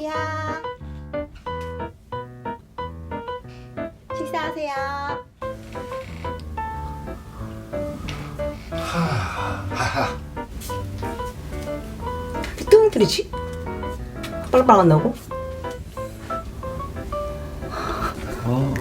여기야. 식사하세요. 하하. 떨어뜨리지? 빨빵 안 나고? 어.